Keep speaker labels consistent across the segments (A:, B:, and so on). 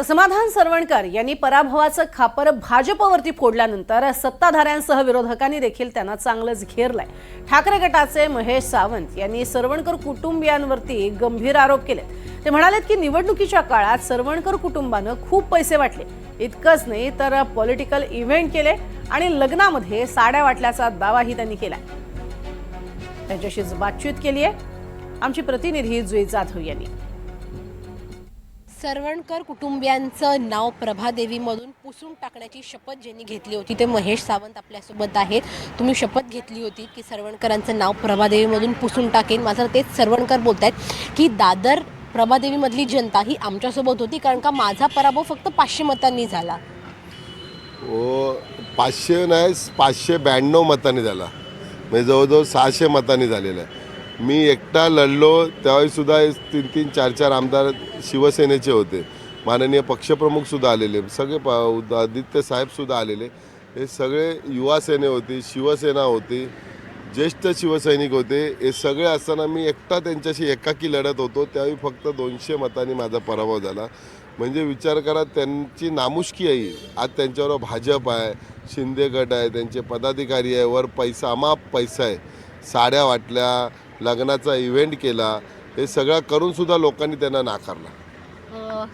A: तर समाधान सरवणकर यांनी पराभवाचं खापर भाजपवरती फोडल्यानंतर सत्ताधाऱ्यांसह विरोधकांनी देखील त्यांना चांगलंच घेरलंय. ठाकरे गटाचे महेश सावंत यांनी सरवणकर कुटुंबियांवरती गंभीर आरोप केले ते म्हणालेत की निवडणुकीच्या काळात सरवणकर कुटुंबानं खूप पैसे वाटले. इतकंच नाही तर पॉलिटिकल इव्हेंट केले आणि लग्नामध्ये साड्या वाटल्याचा दावाही त्यांनी केला त्यांच्याशीच बातचीत केली आहे आमची प्रतिनिधी जुई जाधव हो यांनी.
B: सरवणकर कुटुंबियांचं नाव प्रभादेवीमधून पुसून टाकण्याची शपथ ज्यांनी घेतली होती ते महेश सावंत आपल्यासोबत आहेत. तुम्ही शपथ घेतली होती की सरवणकरांचं नाव प्रभादेवीमधून पुसून टाकेन. माझं तेच सरवणकर बोलत आहेत की दादर प्रभादेवीमधली जनता ही आमच्यासोबत होती कारण का माझा पराभव फक्त पाचशे मतांनी झाला.
C: ओ पाचशे नाही पाचशे ब्याण्णव मतांनी झाला. म्हणजे जवळजवळ सहाशे मतांनी झालेला आहे. मी एकटा लढलो त्यावेळीसुद्धा तीन तीन चार चार आमदार शिवसेनेचे होते. माननीय पक्षप्रमुखसुद्धा आलेले सगळे प आदित्य साहेबसुद्धा आलेले. हे सगळे युवा सेने होती शिवसेना होती ज्येष्ठ शिवसैनिक होते. हे सगळे असताना मी एकटा त्यांच्याशी एकाकी लढत होतो. त्यावेळी फक्त दोनशे मतांनी माझा पराभव झाला. म्हणजे विचार करा त्यांची नामुष्की आहे आज त्यांच्यावर भाजप आहे शिंदे गट आहे त्यांचे पदाधिकारी आहे वर पैसा अमाप पैसा आहे. साड्या वाटल्या लग्नाचा इव्हेंट केला हे सगळं करूनसुद्धा लोकांनी त्यांना नाकारला.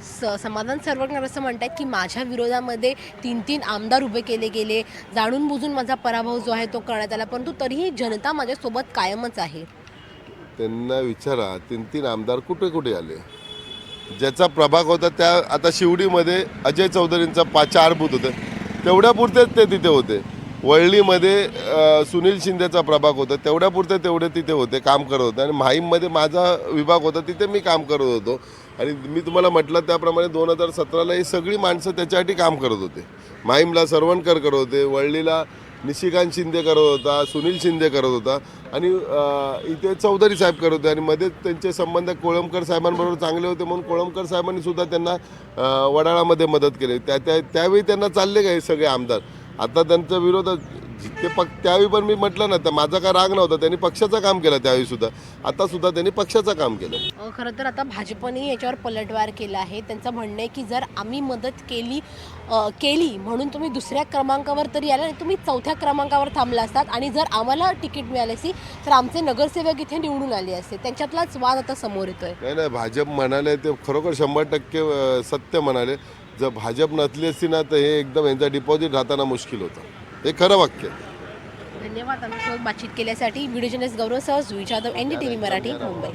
B: स समाधान सरवणकर असं म्हणतात की माझ्या विरोधामध्ये तीन तीन आमदार उभे केले गेले. जाणून बुजून माझा पराभव जो आहे तो करण्यात आला परंतु तरीही जनता माझ्यासोबत कायमच आहे.
C: त्यांना विचारा तीन तीन आमदार कुठे कुठे आले? ज्याचा प्रभाग होता त्या आता शिवडीमध्ये अजय चौधरींचा पा चार बूथ होते. तेवढ्यापुरतेच ते तिथे होते. वळलीमध्ये सुनील शिंदेचा प्रभाग होता. तेवढ्यापुरते तेवढे तिथे होते काम करत होते. आणि माहीममध्ये माझा विभाग होता तिथे मी काम करत होतो. आणि मी तुम्हाला म्हटलं त्याप्रमाणे दोन हजार सतराला ही सगळी माणसं त्याच्यासाठी काम करत होते. माहीमला सरवणकर करत होते वळलीला निशिकांत शिंदे करत होता सुनील शिंदे करत होता. आणि इथे चौधरी साहेब करत होते. आणि मध्ये त्यांचे संबंध कोळंबकर साहेबांबरोबर चांगले होते म्हणून कोळंबकर साहेबांनी सुद्धा त्यांना वडाळामध्ये मदत केली. त्या त्या त्यावेळी त्यांना चालले का हे सगळे आमदार? आता त्यांचा विरोध ते पक त्यावेळी पण मी म्हटलं ना तर माझा काय राग नव्हता. त्यांनी पक्षाचं काम केलं त्यावेळी सुद्धा. आता सुद्धा त्यांनी पक्षाचं काम केलं.
B: खरं तर आता भाजपने याच्यावर पलटवार केला आहे. त्यांचं म्हणणं आहे की जर आम्ही मदत केली अ, केली म्हणून तुम्ही दुसऱ्या क्रमांकावर तरी आला आणि तुम्ही चौथ्या क्रमांकावर थांबला असतात आणि जर आम्हाला तिकीट मिळाली असती तर आमचे नगरसेवक इथे निवडून आले असते. त्यांच्यातलाच वाद आता समोर येतोय.
C: नाही नाही भाजप म्हणाले ते खरोखर शंभर टक्के अ, सत्य म्हणाले. जर भाजप नसली असती ना तर हे एकदम यांचा डिपॉझिट राहताना मुश्किल होतं. हे खरं वाक्य आहे.
B: धन्यवाद आमच्यासोबत बातचीत केल्यासाठी. व्हिडिओ जर्नलिस्ट गौरव सह Juee Jadhav N D T V Marathi Mumbai.